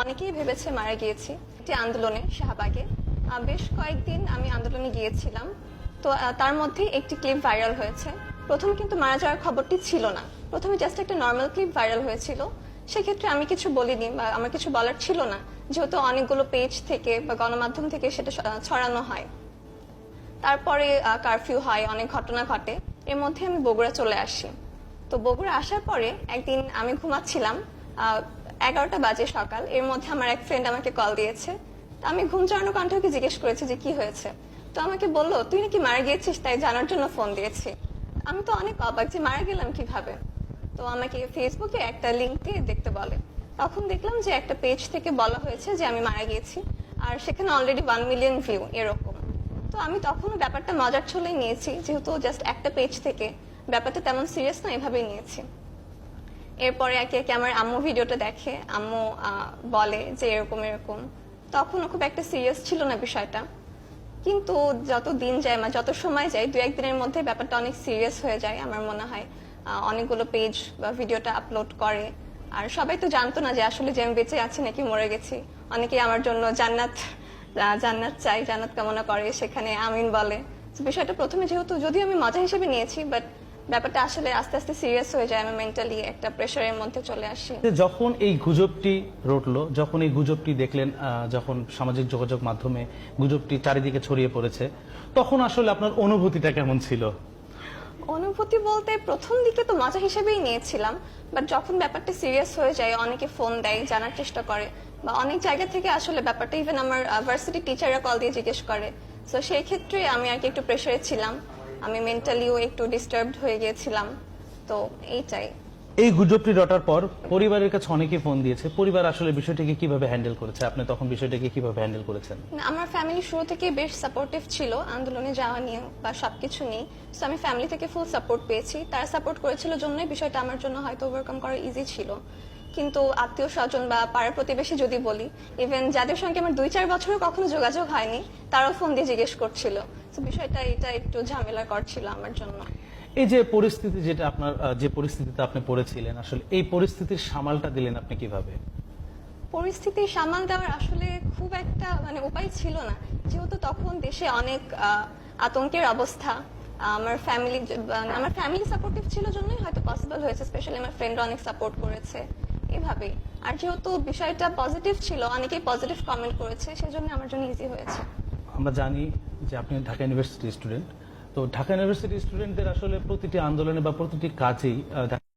অনেকেই ভেবেছে মারা গিয়েছি। একটি আন্দোলনে শাহবাগে। বেশ কয়েকদিন আমি আন্দোলনে গিয়েছিলাম। তো তার মধ্যে একটি ক্লিপ ভাইরাল হয়েছে। প্রথম কিন্তু মারা যাওয়ার খবরটি ছিল না। প্রথমে জাস্ট একটা নর্মাল ক্লিপ ভাইরাল হয়েছিল। সেক্ষেত্রে আমি কিছু বলিনি বা আমার কিছু বলার ছিল না। যেহেতু অনেকগুলো পেজ থেকে বা গণমাধ্যম থেকে সেটা ছড়ানো হয়। তারপরে কারফিউ হয়, অনেক ঘটনা ঘটে। এর মধ্যে আমি বগুড়া চলে আসি। তো বগুড়া আসার পরে একদিন আমি ঘুমাচ্ছিলাম। এগারোটা বাজে সকাল। এর মধ্যে আমার এক ফ্রেন্ড আমাকে কল দিয়েছে। তো আমি ঘুম চড়ানো কণ্ঠকে জিজ্ঞেস করেছি যে, কি হয়েছে? তো আমাকে বলল, তুই নাকি মারা গিয়েছিস, তাই জানার জন্য ফোন দিয়েছি। আমি তো অনেক অবাক যে, মারা গেলাম কীভাবে? তো আমাকে ফেসবুকে একটা লিঙ্ক দিয়ে দেখতে বলে। তখন দেখলাম যে, একটা পেজ থেকে বলা হয়েছে যে, আমি মারা গিয়েছি। আর সেখানে অলরেডি ওয়ান মিলিয়ন ভিউ এরকম। তো আমি তখনও ব্যাপারটা মজার ছলেই নিয়েছি। যেহেতু জাস্ট একটা পেজ থেকে, ব্যাপারটা তেমন সিরিয়াস না, এভাবেই নিয়েছি। এরপরে একে একে আমার আম্মু ভিডিওটা দেখে, আম্মু বলে যে এরকম এরকম। তখনও খুব একটা সিরিয়াস ছিল না বিষয়টা। কিন্তু যত দিন যায় বা যত সময় যায় দু একদিনের মধ্যে ব্যাপারটা অনেক সিরিয়াস হয়ে যায় আমার মনে হয়। অনেকগুলো পেজ বা ভিডিওটা আপলোড করে। আর সবাই তো জানতো না যে আসলে যে আমি বেঁচে আছি নাকি মরে গেছি। অনেকেই আমার জন্য জান্নাত জান্নাত চাই, জান্নাত কামনা করে, সেখানে আমিন বলে। বিষয়টা প্রথমে যেহেতু, যদিও আমি মজা হিসেবে নিয়েছি বাট ব্যাপারটা আসলে আস্তে আস্তে সিরিয়াস হয়ে যায় আমি মেন্টালি একটা প্রেশারের মধ্যে চলে আসি। যখন এই গুজবটি রটলো যখন এই গুজবটি দেখলেন যখন সামাজিক যোগাযোগ মাধ্যমে গুজবটি চারিদিকে ছড়িয়ে পড়েছে তখন আসলে আপনার অনুভূতিটা কেমন ছিল? অনুভূতি বলতে প্রথম দিকে তো মজা হিসেবেই নিয়েছিলাম বাট যখন ব্যাপারটা সিরিয়াস হয়ে যায় অনেকে ফোন দেয় জানার চেষ্টা করে বা অনেক জায়গা থেকে আসলে ব্যাপারটা ইভেন আমার ভার্সিটি টিচাররা কল দিয়ে জিজ্ঞেস করে। তো সেই ক্ষেত্রে আমি আর কি একটু প্রেশারে ছিলাম। আমি মেন্টালিও একটু ডিস্টার্বড হয়ে গিয়েছিলাম তো এইটাই। এই গুজবটি রটার পর পরিবারের কাছে অনেকে ফোন দিয়েছে পরিবার আসলে বিষয়টিকে কীভাবে হ্যান্ডেল করেছে? আপনি তখন বিষয়টাকে কীভাবে হ্যান্ডেল করেছেন? না, আমার ফ্যামিলি শুরু থেকে বেশ সাপোর্টিভ ছিল আন্দোলনে যাওয়া নিয়ে বা সবকিছু নিয়ে। সো আমি ফ্যামিলি থেকে ফুল সাপোর্ট পেয়েছি। তারা সাপোর্ট করেছিল জন্যই বিষয়টা আমার জন্য হয়তো ওভারকাম করা ইজি ছিল। কিন্তু আত্মীয় স্বজন বা পাড়া প্রতিবেশী যদি বলি ইভেন যাদের সঙ্গে আমার দুই চার বছরও কখনো যোগাযোগ হয়নি তারাও ফোন দিয়ে জিজ্ঞেস করছিল। তো বিষয়টা এটা একটু ঝামেলা করছিল আমার জন্য। এই যে পরিস্থিতি যেটা আপনার যে পরিস্থিতিতে আপনি পড়েছিলেন আসলে এই পরিস্থিতির সামালটা দিলেন আপনি কীভাবে? পরিস্থিতি সামাল দেওয়ার আসলে খুব একটা মানে উপায় ছিল না। যেহেতু তখন দেশে অনেক আতঙ্কের অবস্থা আমার ফ্যামিলি আমার ফ্যামিলি সাপোর্টিভ ছিল জন্যই হয়তো পসিবল হয়েছে স্পেশালি আমার ফ্রেন্ডরা অনেক সাপোর্ট করেছে। এভাবেই। আর যেহেতু বিষয়টা পজিটিভ ছিল, অনেকেই পজিটিভ কমেন্ট করেছে, সেজন্য আমার জন্য ইজি হয়েছে। আমরা জানি যে আপনি ঢাকা ইউনিভার্সিটি স্টুডেন্ট তো ঢাকা ইউনিভার্সিটি স্টুডেন্টদের আসলে প্রতিটি আন্দোলনে বা প্রতিটি কাজেই